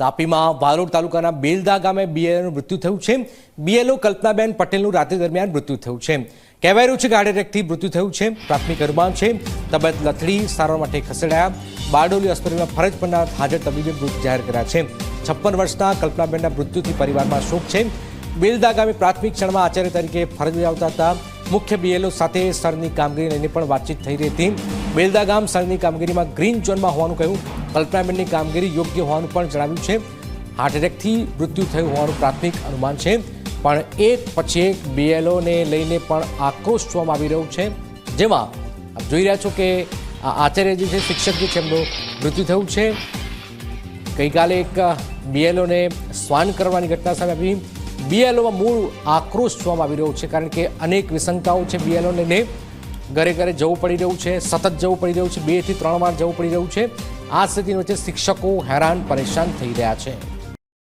તાપીમાં વાલોડ તાલુકાના બેલદા ગામે બીએલનું મૃત્યુ થયું છે. બીએલઓ કલ્પનાબેન પટેલનું રાત્રિ દરમિયાન મૃત્યુ થયું છે. કહેવાય રહ્યું છે કે હાર્ટ મૃત્યુ થયું છે. પ્રાથમિક અનુમાન છે, તબિયત લથડી, સારવાર માટે ખસેડાયા. બારડોલી હોસ્પિટલમાં ફરજ પરના હાજર તબીબે મૃત જાહેર કર્યા છે. છપ્પન વર્ષના કલ્પનાબેનના મૃત્યુથી પરિવારમાં શોક છે. બેલદા ગામે પ્રાથમિક ક્ષણમાં આચાર્ય તરીકે ફરજ બજાવતા હતા. મુખ્ય બીએલઓ સાથે સરની કામગીરી લઈને પણ વાતચીત થઈ રહી હતી. બેલદા ગામ સરની કામગીરીમાં ગ્રીન ઝોનમાં હોવાનું કહ્યું. કલ્પનાબેનની કામગીરી યોગ્ય હોવાનું પણ જણાવ્યું છે. હાર્ટ એટેકથી મૃત્યુ થયું હોવાનું પ્રાથમિક અનુમાન છે. પણ એક પછી એક બીએલઓને લઈને પણ આક્રોશ જોવામાં આવી રહ્યો છે. જેમાં આપ જોઈ રહ્યા છો કે આચાર્ય જે છે, શિક્ષક જે છે, એમનું મૃત્યુ થયું છે. ગઈકાલે એક બીએલઓને સ્વાન કરવાની ઘટના સામે આવી. બીએલઓમાં મૂળ આક્રોશ જોવામાં આવી રહ્યો છે, કારણ કે અનેક વિસંગતાઓ છે બીએલઓને ઘરે ઘરે જવું પડી રહ્યું છે, સતત જવું પડી રહ્યું છે, બેથી ત્રણ વાર જવું પડી રહ્યું છે. આ સ્થિતિ વચ્ચે શિક્ષકો હેરાન, પરેશાન થઈ રહ્યા છે.